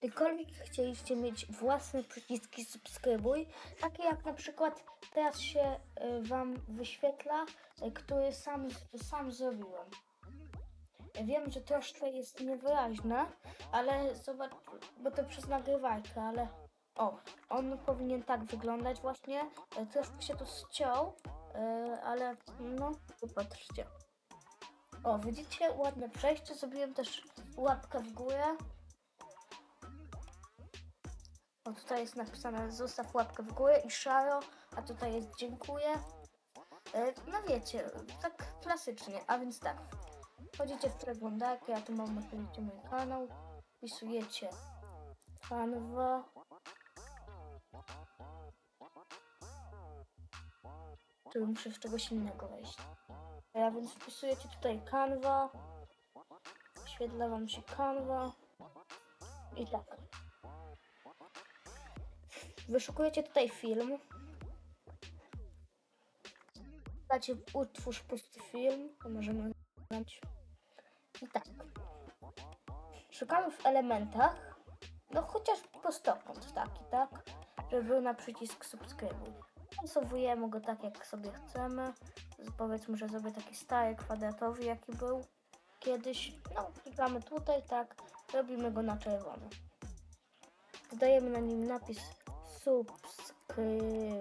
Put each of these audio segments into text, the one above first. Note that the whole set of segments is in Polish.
Gdykolwiek chcieliście mieć własne przyciski subskrybuj, takie jak na przykład teraz się y, Wam wyświetla, y, który sam, sam zrobiłem. Wiem, że troszkę jest niewyraźne, ale zobacz, bo to przez nagrywajkę, ale o, on powinien tak wyglądać właśnie. Y, Troszkę się tu ściął, ale no, popatrzcie. O, widzicie, ładne przejście, zrobiłem też łapkę w górę. Tutaj jest napisane zostaw łapkę w górę i szaro, a tutaj jest dziękuję. E, No wiecie, tak klasycznie, a więc tak. Wchodzicie w przeglądarkę, ja tu mam oczywiście mój kanał, wpisujecie Canva. Tu muszę w czegoś innego wejść. A więc wpisujecie tutaj Canva. Wyświetla wam się Canva. I tak. Wyszukujecie tutaj film. Dacie utwórz pusty film, to możemy znać. I tak. Szukamy w elementach, no chociaż prostokąt taki, tak? Żeby był na przycisk subskrybuj. Rysowujemy go tak jak sobie chcemy. Powiedzmy, że zrobię taki stary, kwadratowy jaki był kiedyś. No, klikamy tutaj, tak. Robimy go na czerwono. Dodajemy na nim napis subskrybuj.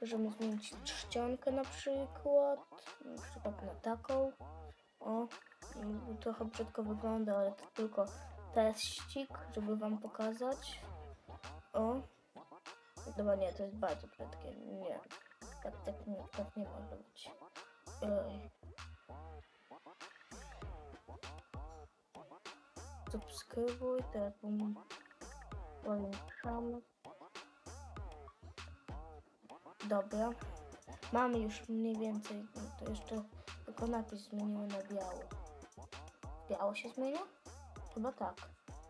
Możemy zmienić czcionkę na przykład. Na przykład na taką. O, trochę brzydko wygląda, ale to tylko teścik, żeby wam pokazać. O. Dobra, nie, to jest bardzo brzydkie. Nie. Tak, tak, nie, tak nie może być. Oj. Subskrybuj, teraz bum- powiększamy. Dobra. Mamy już mniej więcej, no to jeszcze tylko napis zmienimy na biało. Biało się zmienia? Chyba tak.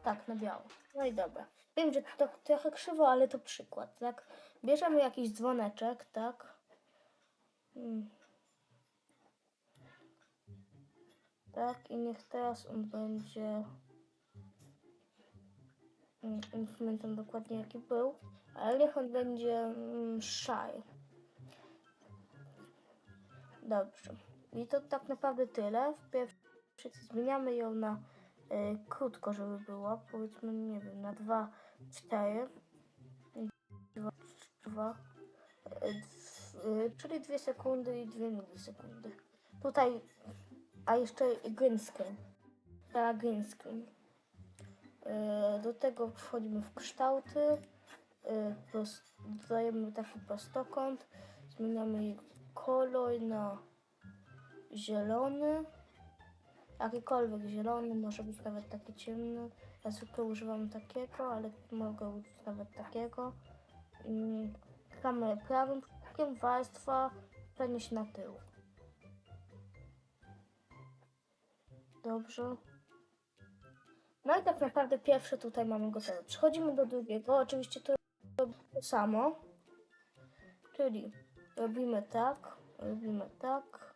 Tak, na biało. No i dobra. Wiem, że to trochę krzywo, ale to przykład, tak? Bierzemy jakiś dzwoneczek, tak? Hmm. Tak, i niech teraz on będzie... Nie pamiętam dokładnie jaki był, ale niech on będzie mm, shy. Dobrze. I to tak naprawdę tyle. W pierwszej zmieniamy ją na y, krótko, żeby było. Powiedzmy, nie wiem, na 2, 4. 2, 2 y, czyli 2 sekundy i 2 milisekundy. Tutaj, a jeszcze green screen. Ta green screen. E, Do tego wchodzimy w kształty, e, dodajemy taki prostokąt, zmieniamy jego kolor na zielony, jakikolwiek zielony, może być nawet taki ciemny. Ja zwykle używam takiego, ale mogę użyć nawet takiego. Mm, Klikamy prawym przyciskiem, warstwa, przenieść na tył. Dobrze. No i tak naprawdę pierwsze tutaj mamy gotowe. Przechodzimy do drugiego. Oczywiście to to samo. Czyli robimy tak, robimy tak.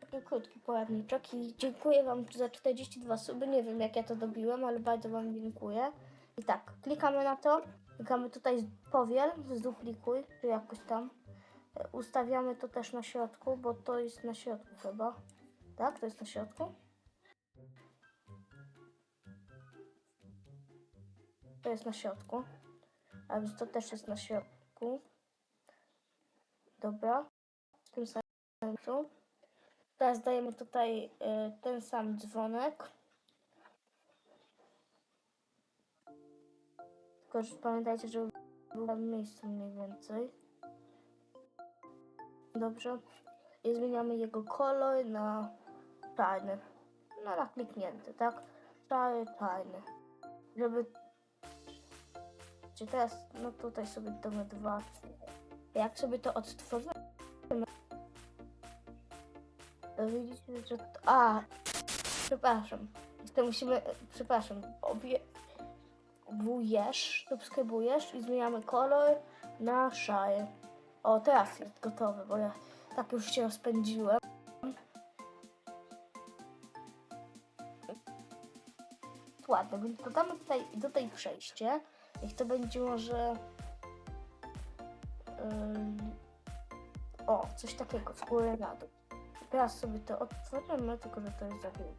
Taki krótki poradniczek i dziękuję Wam za 42 suby. Nie wiem jak ja to dobiłem, ale bardzo Wam dziękuję. I tak, klikamy na to. Klikamy tutaj powiel, zduplikuj, czy jakoś tam. E, Ustawiamy to też na środku, bo to jest na środku chyba. Tak, to jest na środku. To jest na środku. A więc to też jest na środku. Dobra. W tym samym tu. Teraz dajemy tutaj y, ten sam dzwonek. Tylko pamiętajcie, żeby był w miejscu mniej więcej. Dobrze. I zmieniamy jego kolor na czarny. No na kliknięty, tak? Czarny, czarny. Żeby czy teraz, no tutaj sobie damy dwa. Jak sobie to odtworzymy? Widzicie, że... To, a! Przepraszam. To musimy... E, przepraszam. Obie... Wujesz, subskrybujesz i zmieniamy kolor na szary. O, teraz jest gotowy, bo ja tak już się rozpędziłem. Ładnie, więc dodamy tutaj, do tej przejście. Niech to będzie może... o, coś takiego, z góry na dół. Teraz sobie to otworzymy, tylko że to jest za wiele.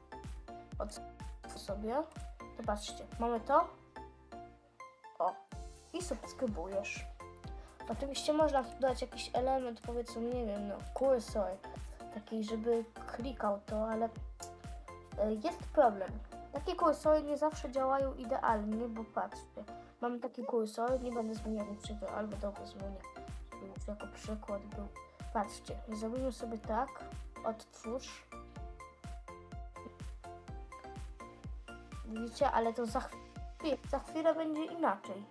Otwórz sobie. Zobaczcie, mamy to. O, i subskrybujesz. Oczywiście można tu dać jakiś element, powiedzmy, nie wiem, no, kursor, taki, żeby klikał to, ale e, jest problem. Takie kursory nie zawsze działają idealnie, bo patrzcie, mamy taki kursor, nie będę zmieniał niczego, albo dobra zmienię, żeby już jako przykład był. Patrzcie, zrobimy sobie tak, odtwórz. Widzicie, ale to za chwilę, za chwilę będzie inaczej.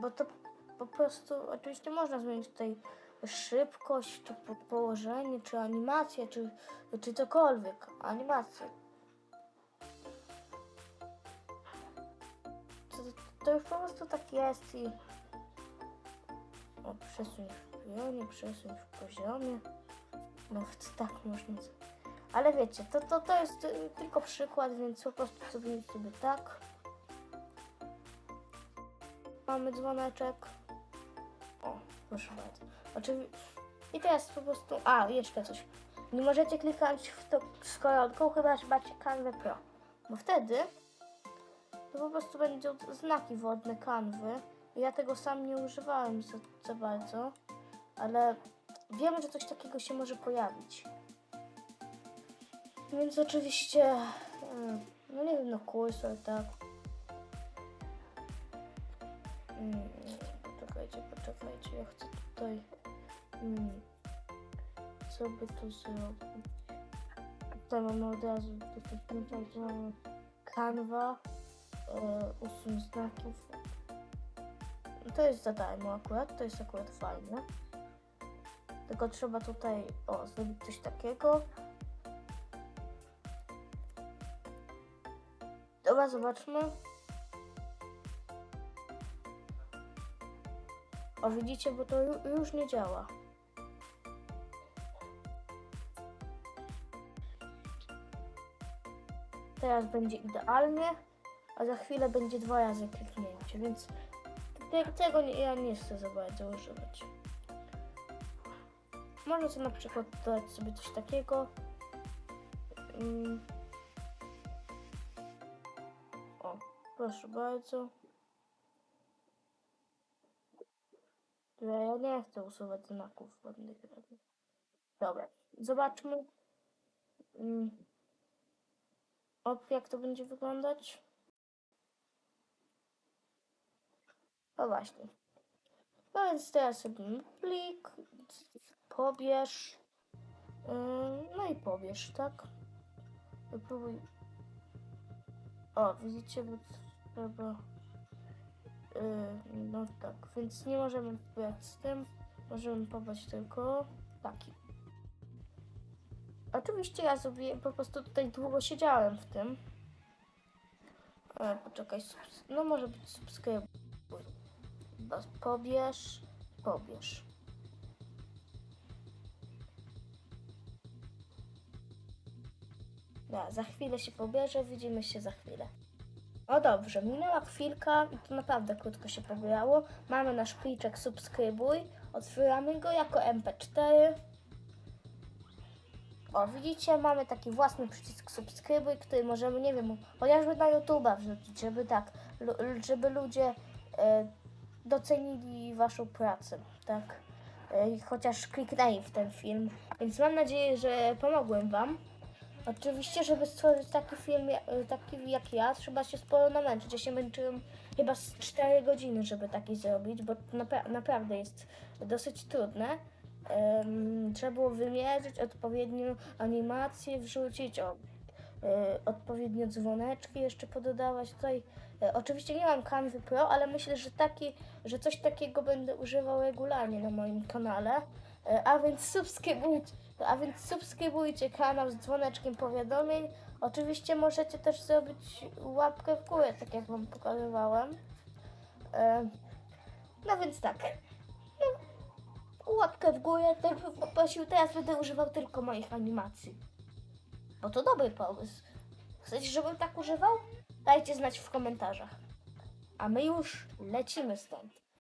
Bo to po prostu, oczywiście można zmienić tutaj szybkość, czy po- położenie, czy animację, czy, czy cokolwiek. Animację. To, to już po prostu tak jest i... O, przesuń w pionie, przesuń w poziomie. No, tak można. Ale wiecie, to, to, to jest y, tylko przykład, więc po prostu sobie sobie tak. Mamy dzwoneczek. O, proszę bardzo. Oczywiście. I teraz po prostu. A, jeszcze coś. Nie możecie klikać w to z koronką, chyba że macie kanwę Pro. Bo wtedy to po prostu będą znaki wodne kanwy. Ja tego sam nie używałem za, za bardzo, ale wiemy, że coś takiego się może pojawić. Więc oczywiście, mm, no nie wiem, no kursor, tak. Poczekajcie, poczekajcie, ja chcę tutaj. Mm, co by tu zrobić? Tutaj mamy od razu tutaj mamy kanwa, e, znaków. To jest za darmo akurat, to jest akurat fajne. Tylko trzeba tutaj o, zrobić coś takiego. Dobra, zobaczmy. O, widzicie, bo to ju- już nie działa. Teraz będzie idealnie, a za chwilę będzie dwa razy kliknięcie, więc te, tego nie, ja nie chcę za bardzo używać. Sobie na przykład dodać sobie coś takiego. Mm. O, proszę bardzo. Ja ja nie chcę usuwać znaków wodnych. Dobra, zobaczmy. Mm. O, jak to będzie wyglądać? No właśnie. No więc teraz sobie plik, pobierz. Yy, no i pobierz, tak? Wypróbuj. O, widzicie, bo trzeba. Yy, no tak, więc nie możemy pobrać z tym. Możemy pobrać tylko taki. Oczywiście ja sobie po prostu tutaj długo siedziałem w tym. E, poczekaj, no może być subskrybuj. Bas- Pobierz, pobierz. Da, za chwilę się pobierze, widzimy się za chwilę. O dobrze, minęła chwilka i to naprawdę krótko się pobierało. Mamy nasz pliczek subskrybuj, otwieramy go jako MP4. O, widzicie, mamy taki własny przycisk subskrybuj, który możemy, nie wiem, chociażby na YouTube'a wrzucić, żeby tak, żeby ludzie e, docenili waszą pracę, tak? E, chociaż kliknęli w ten film. Więc mam nadzieję, że pomogłem wam. Oczywiście, żeby stworzyć taki film e, taki jak ja, trzeba się sporo namęczyć. Ja się męczyłem chyba z 4 godziny, żeby taki zrobić, bo napra- naprawdę jest dosyć trudne. Em, trzeba było wymierzyć odpowiednią animację, wrzucić, o, e, odpowiednio dzwoneczki jeszcze pododawać tutaj. E, oczywiście nie mam Canvy Pro, ale myślę, że, taki, że coś takiego będę używał regularnie na moim kanale. E, a więc subskrybujcie, a więc subskrybujcie kanał z dzwoneczkiem powiadomień. Oczywiście możecie też zrobić łapkę w górę, tak jak wam pokazywałem. E, no więc tak. No, łapkę w górę, też bym poprosił. Teraz będę używał tylko moich animacji. Bo to dobry pomysł. Chcecie, żebym tak używał? Dajcie znać w komentarzach. A my już lecimy stąd.